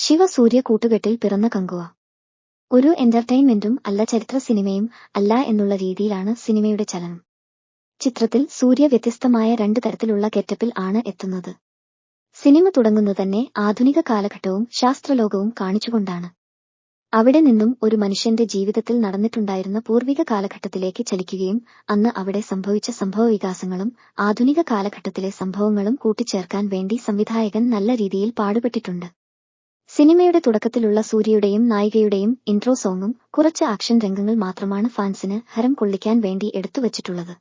ശിവ സൂര്യ കൂട്ടുകെട്ടിൽ പിറന്ന കങ്കുവ. ഒരു എന്റർടൈൻമെന്റും അല്ല ചരിത്ര സിനിമയും അല്ല എന്നുള്ള രീതിയിലാണ് സിനിമയുടെ ചലനം. ചിത്രത്തിൽ സൂര്യ വ്യത്യസ്തമായ രണ്ട് തരത്തിലുള്ള ഗെറ്റപ്പിൽ ആണ് എത്തുന്നത്. സിനിമ തുടങ്ങുന്നു തന്നെ ആധുനിക കാലഘട്ടവും ശാസ്ത്രലോകവും കാണിച്ചുകൊണ്ടാണ്. അവിടെ നിന്നും ഒരു മനുഷ്യന്റെ ജീവിതത്തിൽ നടന്നിട്ടുണ്ടായിരുന്ന പൂർവിക കാലഘട്ടത്തിലേക്ക് ചലിക്കുകയും അന്ന് അവിടെ സംഭവിച്ച സംഭവവികാസങ്ങളും ആധുനിക കാലഘട്ടത്തിലെ സംഭവങ്ങളും കൂട്ടിച്ചേർക്കാൻ വേണ്ടി സംവിധായകൻ നല്ല രീതിയിൽ പാടുപെട്ടിട്ടുണ്ട്. സിനിമയുടെ തുടക്കത്തിലുള്ള സൂര്യയുടെയും നായികയുടെയും ഇൻട്രോ സോങ്ങും കുറച്ച് ആക്ഷൻ രംഗങ്ങൾ മാത്രമാണ് ഫാൻസിന് ഹരം കൊള്ളിക്കാൻ വേണ്ടി എടുത്തുവച്ചിട്ടുള്ളത്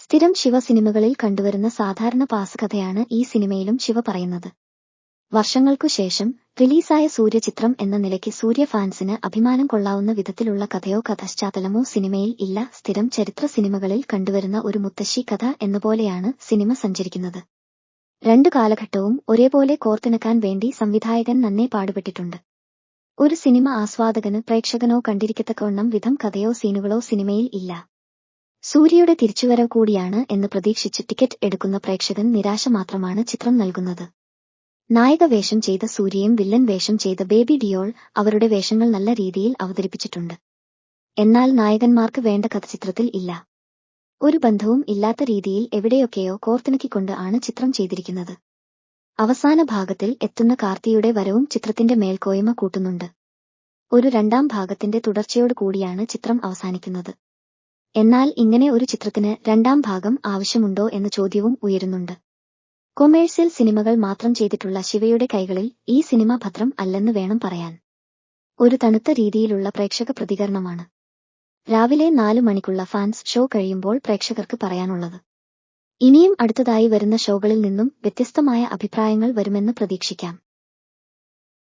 സ്ഥിരം ശിവ സിനിമകളിൽ കണ്ടുവരുന്ന സാധാരണ പാസകഥയാണ് ഈ സിനിമയിലും ശിവ പറയുന്നത്. വർഷങ്ങൾക്കു ശേഷം റിലീസായ സൂര്യചിത്രം എന്ന നിലയ്ക്ക് സൂര്യ ഫാൻസിന് അഭിമാനം കൊള്ളാവുന്ന വിധത്തിലുള്ള കഥയോ കഥശ്ചാത്തലമോ സിനിമയിൽ ഇല്ല. സ്ഥിരം ചരിത്ര സിനിമകളിൽ കണ്ടുവരുന്ന ഒരു മുത്തശ്ശി കഥ എന്നപോലെയാണ് സിനിമ സഞ്ചരിക്കുന്നത്. രണ്ടു കാലഘട്ടവും ഒരേപോലെ കോർത്തിണക്കാൻ വേണ്ടി സംവിധായകൻ നന്നേ പാടുപെട്ടിട്ടുണ്ട്. ഒരു സിനിമ ആസ്വാദകന് പ്രേക്ഷകനോ കണ്ടിരിക്കത്തക്കവണ്ണം വിധം കഥയോ സീനുകളോ സിനിമയിൽ ഇല്ല. സൂര്യയുടെ തിരിച്ചുവരവ് കൂടിയാണ് എന്ന് പ്രതീക്ഷിച്ച് ടിക്കറ്റ് എടുക്കുന്ന പ്രേക്ഷകൻ നിരാശ മാത്രമാണ് ചിത്രം നൽകുന്നത്. നായക വേഷം ചെയ്ത സൂര്യയും വില്ലൻ വേഷം ചെയ്ത ബേബി ഡിയോൾ അവരുടെ വേഷങ്ങൾ നല്ല രീതിയിൽ അവതരിപ്പിച്ചിട്ടുണ്ട്. എന്നാൽ നായകന്മാർക്ക് വേണ്ട കഥ ചിത്രത്തിൽ ഇല്ല. ഒരു ബന്ധവും ഇല്ലാത്ത രീതിയിൽ എവിടെയൊക്കെയോ കോർത്തിണക്കിക്കൊണ്ട് ആണ് ചിത്രം ചെയ്തിരിക്കുന്നത്. അവസാന ഭാഗത്തിൽ എത്തുന്ന കാർത്തിയുടെ വരവും ചിത്രത്തിന്റെ മേൽക്കോയ്മ കൂട്ടുന്നുണ്ട്. ഒരു രണ്ടാം ഭാഗത്തിന്റെ തുടർച്ചയോട് കൂടിയാണ് ചിത്രം അവസാനിക്കുന്നത്. എന്നാൽ ഇങ്ങനെ ഒരു ചിത്രത്തിന് രണ്ടാം ഭാഗം ആവശ്യമുണ്ടോ എന്ന ചോദ്യവും ഉയരുന്നുണ്ട്. കൊമേഴ്സ്യൽ സിനിമകൾ മാത്രം ചെയ്തിട്ടുള്ള ശിവയുടെ കൈകളിൽ ഈ സിനിമ ഭദ്രം അല്ലെന്ന് വേണം പറയാൻ. ഒരു തണുത്ത രീതിയിലുള്ള പ്രേക്ഷക പ്രതികരണമാണ്. രാവിലെ നാലു മണിക്കുള്ള ഫാൻസ് ഷോ കഴിയുമ്പോൾ പ്രേക്ഷകർക്ക് പറയാനുള്ളത്. ഇനിയും അടുത്തതായി വരുന്ന ഷോകളിൽ നിന്നും വ്യത്യസ്തമായ അഭിപ്രായങ്ങൾ വരുമെന്ന് പ്രതീക്ഷിക്കാം.